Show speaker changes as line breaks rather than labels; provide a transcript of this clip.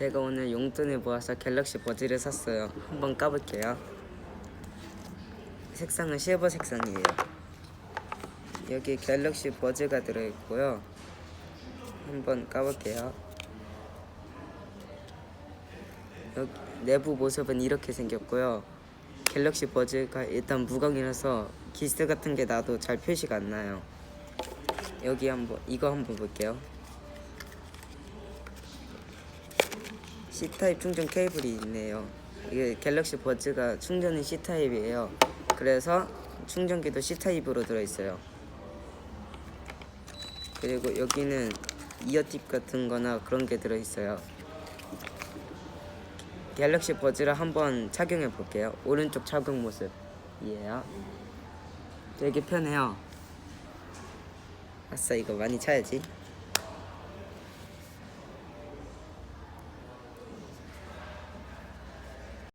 제가 오늘 용돈을 모아서 갤럭시 버즈를 샀어요. 한번 까볼게요. 색상은 실버 색상이에요. 여기 갤럭시 버즈가 들어있고요. 한번 까볼게요. 여기 내부 모습은 이렇게 생겼고요. 갤럭시 버즈가 일단 무광이라서 기스 같은 게 나도 잘 표시가 안 나요. 여기 한번 이거 한번 볼게요. C 타입 충전 케이블이 있네요. 이게 갤럭시 버즈가 충전은 C 타입이에요. 그래서 충전기도 C 타입으로 들어 있어요. 그리고 여기는 이어팁 같은 거나 그런 게 들어 있어요. 갤럭시 버즈를 한번 착용해 볼게요. 오른쪽 착용 모습이에요. 되게 편해요. 아싸 이거 많이 차야지.